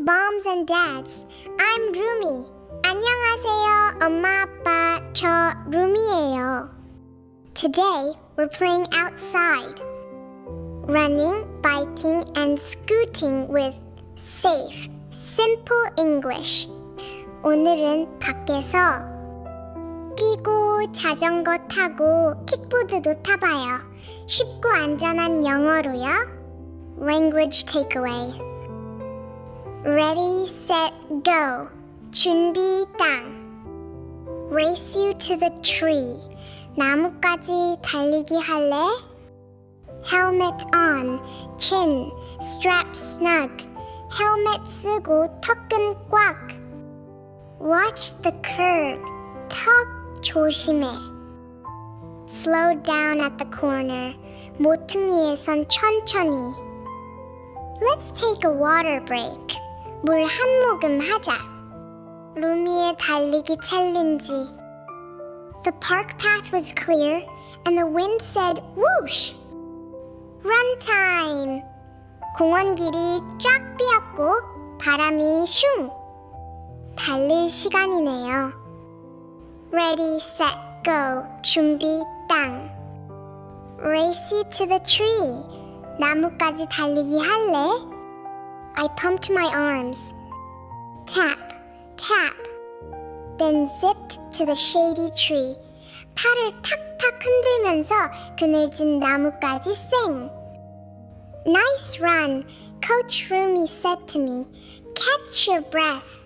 moms and dads. I'm Rumi. 안녕하세요, 엄마, 아빠. 저 루미예요. Today, we're playing outside. Running, biking, and scooting with safe, simple English. 오늘은 밖에서 뛰고 자전거 타고 킥보드도 타봐요. 쉽고 안전한 영어로요. Language takeaway. Ready, set, go. 준비 땅. Race you to the tree. 나무까지 달리기 할래? Helmet on. chin. Strap snug. 헬멧 쓰고 턱은 꽉. Watch the curb. 턱 조심해. Slow down at the corner. 모퉁이에선 천천히. Let's take a water break. 물 한 모금 하자. 루미의 달리기 챌린지. The park path was clear and the wind said whoosh. Run time. 공원 길이 쫙 비었고 바람이 슝. 달릴 시간이네요. Ready, set, go. 준비 땅. Race you to the tree. 나무까지 달리기 할래? I pumped my arms. Tap, tap. Then zipped to the shady tree. 팔을 탁탁 흔들면서 그늘진 나무까지 쌩. Nice run, Coach Rumi said to me. Catch your breath.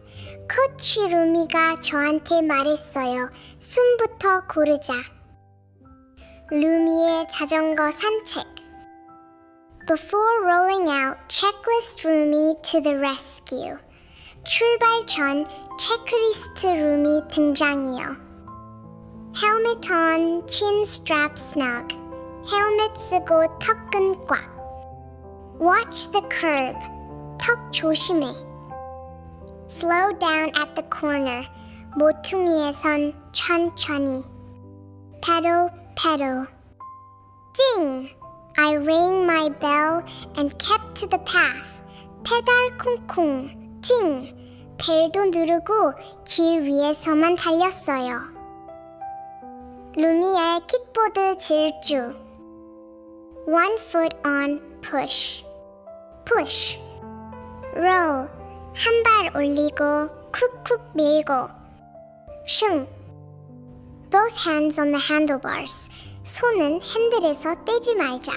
코치 루미가 저한테 말했어요. 숨부터 고르자. 루미의 자전거 산책. Before rolling out, checklist Rumi to the rescue. 출발 전 체크리스트 루미 등장이요. Helmet on, chin strap snug. 헬멧 쓰고 턱은 꽉. Watch the curb. 턱 조심해. Slow down at the corner. 모퉁이에선 천천히. Pedal, pedal. Ding! I rang my bell and kept to the path. 페달 콩콩. 팅! 벨도 누르고 길 위에서만 달렸어요. 루미의 킥보드 질주. One foot on, push. Push. Roll. 한 발 올리고 쿡쿡 밀고. 슝. Both hands on the handlebars. 손은 핸들에서 떼지 말자.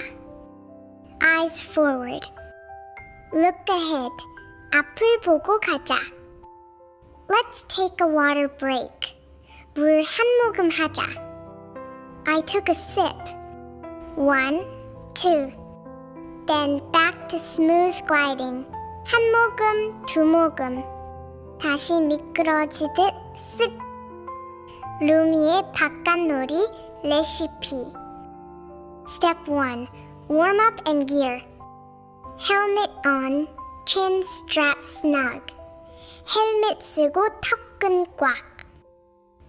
Eyes forward. Look ahead. 앞을 보고 가자. Let's take a water break. 물 한 모금 하자. I took a sip. One, two. Then back to smooth gliding. 한 모금, 두 모금. 다시 미끄러지듯 쓱. 루미의 바깥놀이 레시피. Step 1. Warm up and gear. Helmet on, chin strap snug. 헬멧 쓰고 턱은 꽉.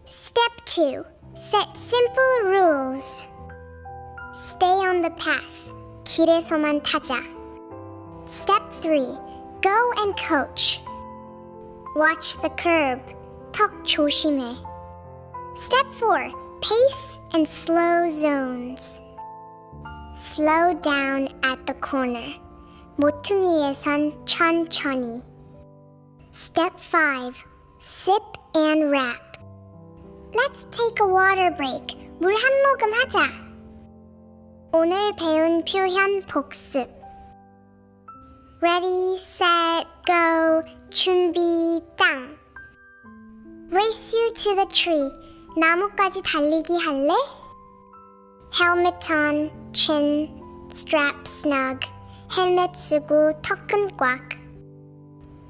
Step 2. Set simple rules. Stay on the path. 길에서만 타자. Step 3. Go and coach. Watch the curb. 턱 조심해. Step 4. Pace and slow zones. Slow down at the corner. 모퉁이에선 천천히. Step 5. Sip and wrap. Let's take a water break. 물 한 모금 하자. 오늘 배운 표현 복습. Ready, set, go. 준비, 땅. Race you to the tree. 나무까지 달리기 할래? Helmet on, chin, strap snug. 헬멧 쓰고 턱은 꽉.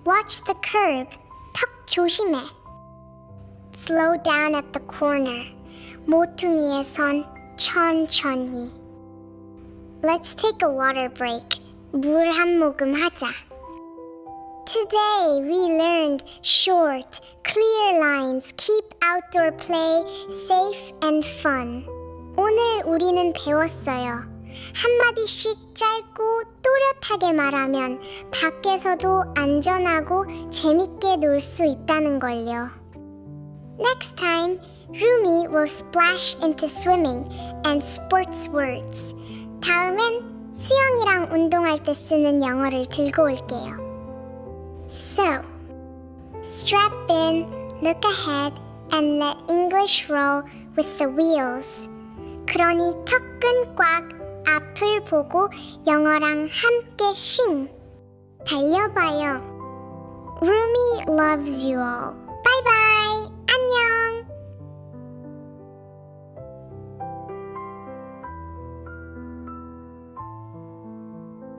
Watch the curb. 턱 조심해. Slow down at the corner. 모퉁이에선 천천히. Let's take a water break. 물 한 모금 하자. Today we learned short, clear lines keep outdoor play safe and fun. 오늘 우리는 배웠어요. 한마디씩 짧고 또 또렷하게 말하면 밖에서도 안전하고 재밌게 놀 수 있다는 걸요. Next time, Rumi will splash into swimming and sports words. 다음엔 수영이랑 운동할 때 쓰는 영어를 들고 올게요. So, strap in, look ahead, and let English roll with the wheels. 그러니 턱끈 꽉 앞을 보고 영어랑 함께 싱 달려봐요. Rumi loves you all.